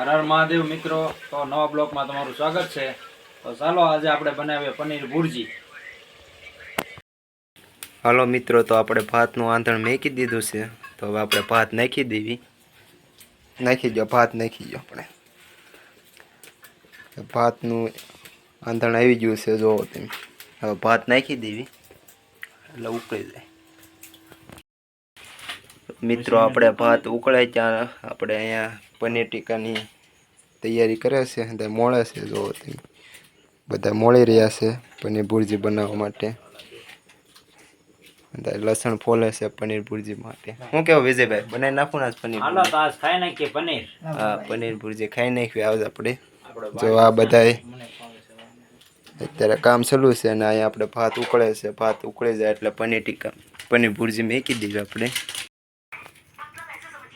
હર મહાદેવ મિત્રો, તો નવા બ્લોકમાં તમારું સ્વાગત છે. તો ચાલો આજે આપણે બનાવીએ પનીર ભુરજી. હલો મિત્રો, તો આપણે ભાતનું આંધણ મેકી દીધું છે. તો હવે આપણે ભાત નાખી દેવી. નાખી દો ભાત નાખી દો આપણે. ભાતનું આંધણ આવી ગયું છે જોવો તમે. હવે ભાત નાખી દેવી. એટલે ઉકળી જાય. મિત્રો આપણે ભાત ઉકળે ત્યાં આપણે અહીંયા પનીર ટીકાની તૈયારી કરે છે. અને મોળે છે જો બધા મોળી રહ્યા છે પનીર ભુરજી બનાવવા માટે. લસણ ફોલે છે પનીર ભુરજી માટે. હું કેવું વિજયભાઈ બનાવી નાખું ને પનીર હાલો તો આજ ખાઈ નાખીએ પનીર. હા પનીર ભુરજી ખાઈ નાખવી આજ આપણે. આપણે જો આ બધાય અત્યારે કામ ચાલુ છે અને અહીંયા આપણે ભાત ઉકળે છે. ભાત ઉકળી જાય એટલે પનીર ટીકા પનીર ભુરજી મેકી દીધું આપણે.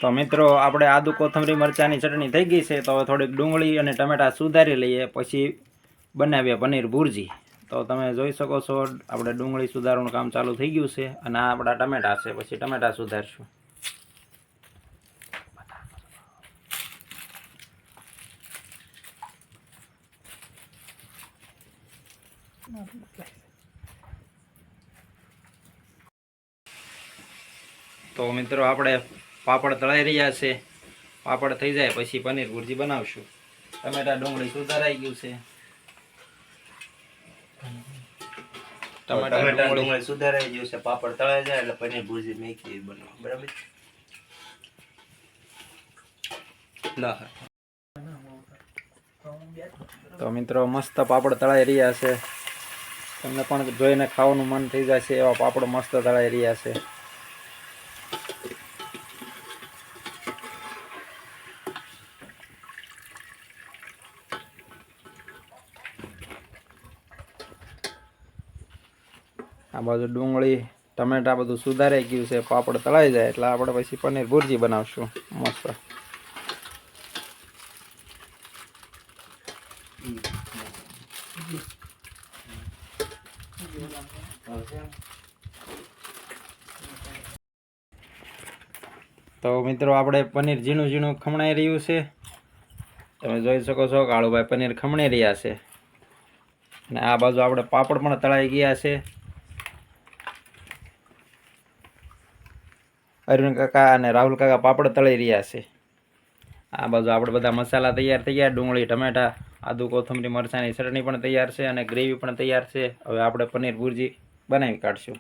તો મિત્રો, આપણે આદુ કોથમરી મરચાંની ચટણી થઈ ગઈ છે, તો હવે થોડીક ડુંગળી અને ટમેટા સુધારી લઈએ, પછી બનાવીએ પનીર ભુરજી. તો તમે જોઈ શકો છો, આપણે ડુંગળી સુધારવાનું કામ ચાલુ થઈ ગયું છે, અને આ આપણા ટમેટા છે, પછી ટમેટા સુધારશું. તો મિત્રો, આપણે પાપડ તળાઈ રહ્યા છે. પાપડ થઈ જાય પછી પનીર ભુરજી બનાવશું. ટમેટા ડુંગળી સુધારાઈ ગયું છે. ટમેટા ડુંગળી ડુંગળી સુધારાઈ ગયું છે. પાપડ તળાઈ જાય એટલે પનીર ભુરજી મેકી બનાવ. બરાબર? તો મિત્રો મસ્ત પાપડ તળાઈ રહ્યા છે. તમને પણ જોઈને ખાવાનું મન થઈ જાય છે એવા પાપડ મસ્ત તળાઈ રહ્યા છે. આ બાજુ ડુંગળી, ટમેટા બધું સુધારાઈ ગયું છે, પાપડ તળાઈ જાય એટલે આપણે પછી પનીર ભુરજી બનાવશું. મસ્ત. તો મિત્રો, આપણે પનીર ઝીણું ઝીણું ખમણાઈ રહ્યું છે. તમે જોઈ શકો છો કાળુભાઈ પનીર ખમણી રહ્યા છે. અને આ બાજુ આપણે પાપડ પણ તળાઈ ગયા છે. અરુણ કાકા અને રાહુલ કાકા પાપડ તળી રહ્યા છે. આ બાજુ આપણે બધા મસાલા તૈયાર થઈ ગયા. ડુંગળી, ટમેટા, આદુ, કોથમરી, મરચાંની ચટણી પણ તૈયાર છે અને ગ્રેવી પણ તૈયાર છે. હવે આપણે પનીર ભુરજી બનાવી કાઢશું.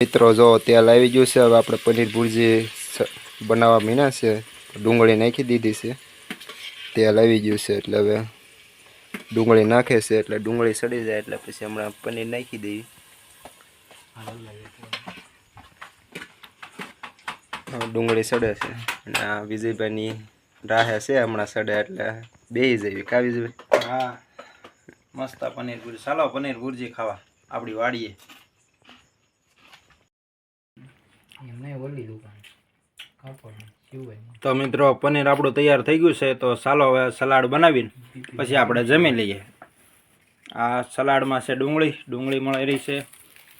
મિત્રો, જો તેલ આવી ગયું છે, હવે આપણે પનીર ભુરજી બનાવવા મીના છે. ડુંગળી નાખી દીધી છે. તેલ આવી ગયું છે, એટલે હવે ડુંગળી નાખે છે, એટલે ડુંગળી સડી જાય, એટલે પછી હમણાં પનીર નાખી હવે ડુંગળી સડે છે. અને આ વિજયભાઈની રાહે છે હમણાં સડે એટલે બે જઈએ. કા વિજયભાઈ? હા મસ્ત પનીર ભુરજી ચાલો પનીર ભુરજી ખાવા. આપણી વાડીએ. તો મિત્રો પનીર આપણું તૈયાર થઈ ગયું છે તો ચાલો હવે સલાડ બનાવીને પછી આપણે જમી લઈએ. આ સલાડમાં છે ડુંગળી. ડુંગળી મળી રહી છે.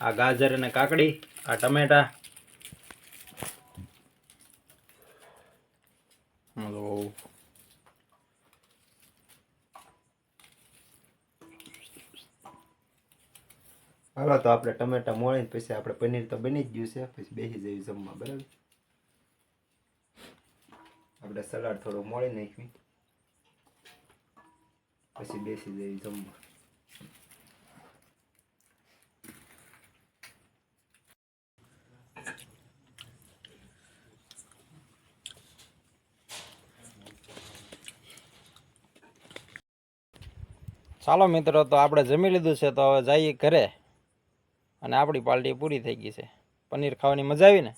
આ ગાજર અને કાકડી, આ ટમેટા. હલો. તો આપણે ટમેટા મોળીને પછી આપણે પનીર તો બની જ ગયું છે, પછી બેસી જઈએ જમવા, બરાબર? આપણે સલાડ થોડું મોળી નાખવી પછી બેસી જઈએ જમવા. ચાલો મિત્રો, તો આપણે જમી લીધું છે, તો હવે જઈએ ઘરે. અને આપણી પાર્ટી પૂરી થઈ ગઈ છે. પનીર ખાવાની મજા આવી ને